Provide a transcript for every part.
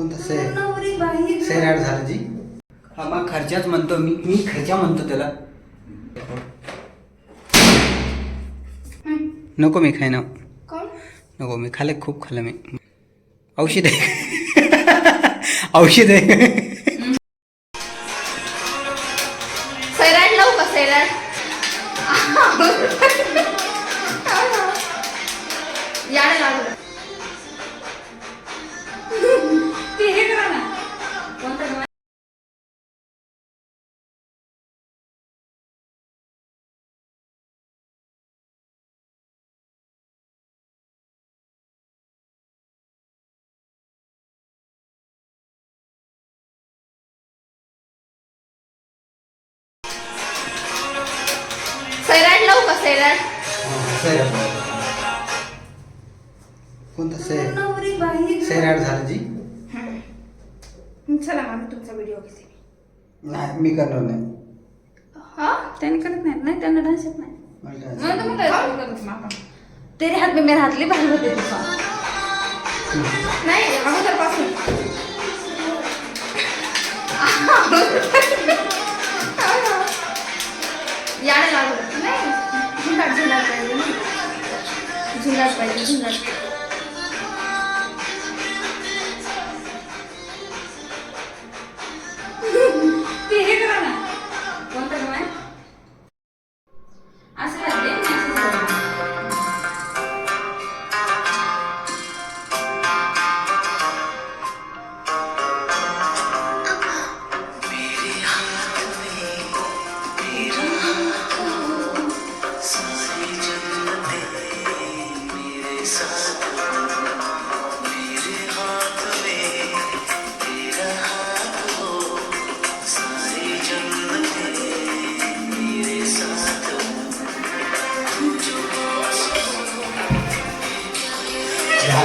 कोणतं? सैर सैराट. झालं जी. हा मग खर्चाच म्हणतो मी. मी खर्चा म्हणतो त्याला. नको मी खाय ना नको मी खाल्लं खूप खाल्लं मी. औषध आहे. औषध आहे. सैराट सैराट कोणतं सैर? नवरी बाई. सैराट झालं जी चला मग मी तुमचा व्हिडिओ घेते नाही मी करणार नाही. हा? त्यांनी करत नाही नाही त्यांना डान्स येत नाही. तुम्ही काय करत मामा? तेरे हात में मेरे हात लई होते. नाही День рождения. День рождения. День рождения.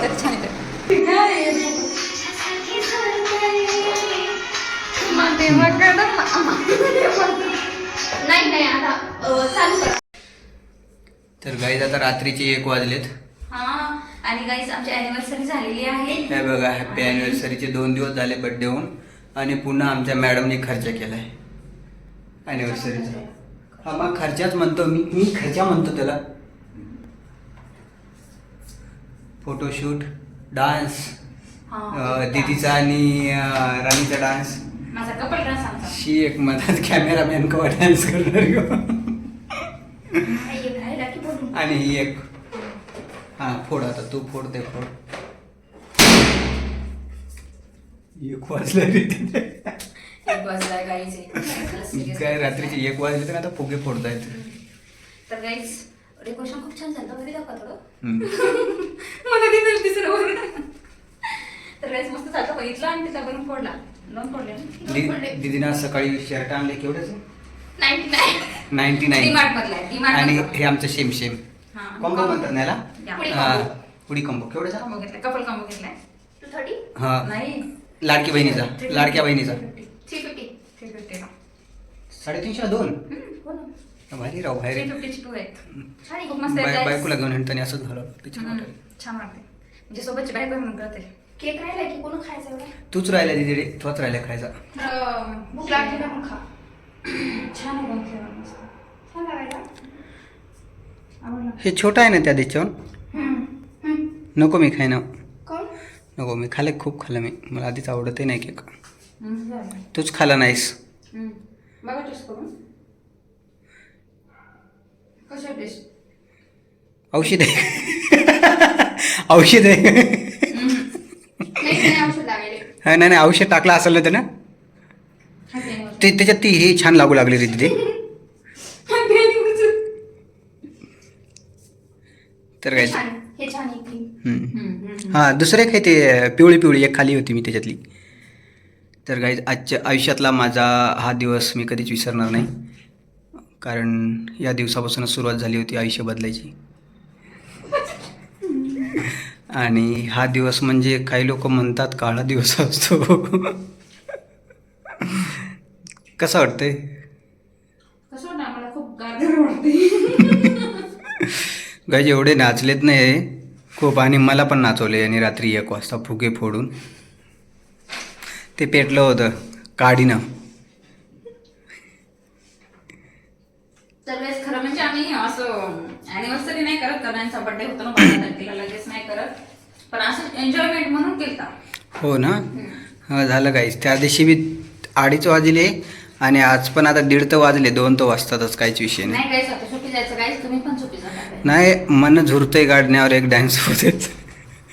करतात, छान येतं. तर गाईज आता रात्रीचे एक वाजलेत. हा आणि गाईज आमची अॅनिव्हर्सरी झालेली आहे. हे बघा हॅपी अॅनिव्हर्सरीचे दोन दिवस झाले बड्डे होऊन. आणि पुन्हा आमच्या मॅडमने खर्च केलाय. अॅनिव्हर्सरीचा हा मग खर्चाच म्हणतो मी. मी खर्चा म्हणतो त्याला. Photoshoot dance. दीदीचा आणि राणीचा डान्स. माझा कपल डान्स आमचा. शी एक मधात कॅमेरामॅन कवा डान्स करणार ग. आणि ही एक हा फोड आता तू फोड ते फोड. एक वाजला रे काय रात्रीचे एक वाजले तर आता फुगे फोडतायत. तर गाईज डेकोरेशन खूप छान झालं. घरी दाखवा थोडं. मला तिथं तिसरं वर तर मस्त झालं. बघितलं आणि बनून फोडला. दोन फोडले. ना? दी- दीदीनं आज सकाळी शर्ट आणले ninety nine ninety nine DMart मधला आहे, डीमार्ट आणि मधला. हे आमचं सेम सेम हा. कॉम्बो म्हणतात ना याला? या. पुडी हा, combo. पुडी कॉम्बो केवढ्याचा? कॉम्बो घेतलाय. कपल कॉम्बो घेतलाय. टू थर्टी हा. नाही लाडकी बहिणीचा. लाडक्या बहिणीचा. थ्री फिफ्टी थ्री फिफ्टीला साडेतीनशे दोन? हो भारी राव भारी फिफ्टीची टू आहेत. छान आहे. खूप मस्त आहे बाय-. बायकोला घेऊन हिंडताना असंच झालं. छान वाटते म्हणजे सोबतची बायको आहे म्हणून कळते केक राहिला की कोण खायचा एवढा? तूच राहिला दिदी रे तोच राहिला खायचा. भूक लागली ना मग खा. छान आहे पण flavor मस्त. छान लागायला. आवडलं. हे छोटं आहे ना त्या दिच्यावर हम्म. हम्म. नको मी खाय ना कोण? नको मी खाल्लं खूप खाल्लं मी. मला आधीच आवडतही नाही केक. हम्म, झालं. तूच खाल्ला नाहीस. हम्म. बघा करून. कशा औषध. आहे औषध आहे हा नाही नाही औषध टाकलं असेल ना त्यानं. ते त्याच्यात ती हे छान लागू लागली रे तिथे. तर काय? हे. हां दुसरं एक आहे ते पिवळी पिवळी एक खाली होती मी त्याच्यातली. तर काही आजच्या आयुष्यातला माझा हा दिवस मी कधीच विसरणार नाही. कारण या दिवसापासूनच सुरुवात झाली होती आयुष्य बदलायची. आणि हा दिवस म्हणजे काही लोक म्हणतात काळा दिवस असतो. कसं वाटतंय? गाई एवढे नाचलेत नाही खूप आणि मला पण नाचवले आणि रात्री एक वाजता फुगे फोडून. ते पेटलं होतं काडीनं तर वेळेस खरं म्हणजे आम्ही असं अॅनिव्हर्सरी नाही करत कारण यांचा बर्थडे होतो ना बारा तारखेला लगेच नाही करत. पण असं एन्जॉयमेंट म्हणून केलता. हो ना? हा झालं काहीच. त्या दिवशी मी अडीच वाजले आणि आज पण आता दीड तर वाजले दोन तर वाजतातच काहीच विषय नाही. नाही काहीच आता सुट्टी जायचं काहीच तुम्ही पण सुट्टी जाणार नाही मन झुरतंय गाडण्यावर एक डान्स होतेच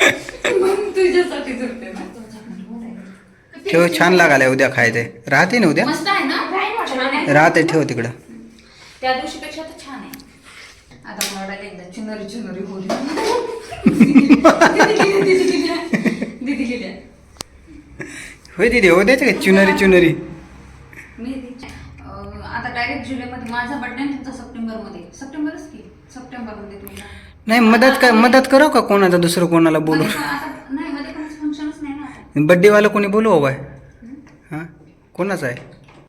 म्हणून तुझ्यासाठी झुरते ना? तुझ्याकडे ठेव छान लागायला उद्या खायचे राहते ना उद्या? मस्त आहे ना? छान आहे. राहते ठेव तिकडं. त्या दिवशी पेक्षा तर आता मला वाटायला एकदा चुनरी चुनरी होली दीदी गेल्या दीदी गेल्या होय तिथे हो द्यायचं का? चुनरी चुनरी. मी आता डायरेक्ट जुलैमध्ये माझा बर्थडे तुमचा सप्टेंबरमध्ये. सप्टेंबरच की? सप्टेंबरमध्ये नाही मदत काय मदत करू का कोणाचा दुसरं कोणाला बोलू? नाही मध्ये कोणाचं फंक्शनच नाही ना. आता बड्डेवाला कोणी बोलू हो काय हां? कोणाचं आहे?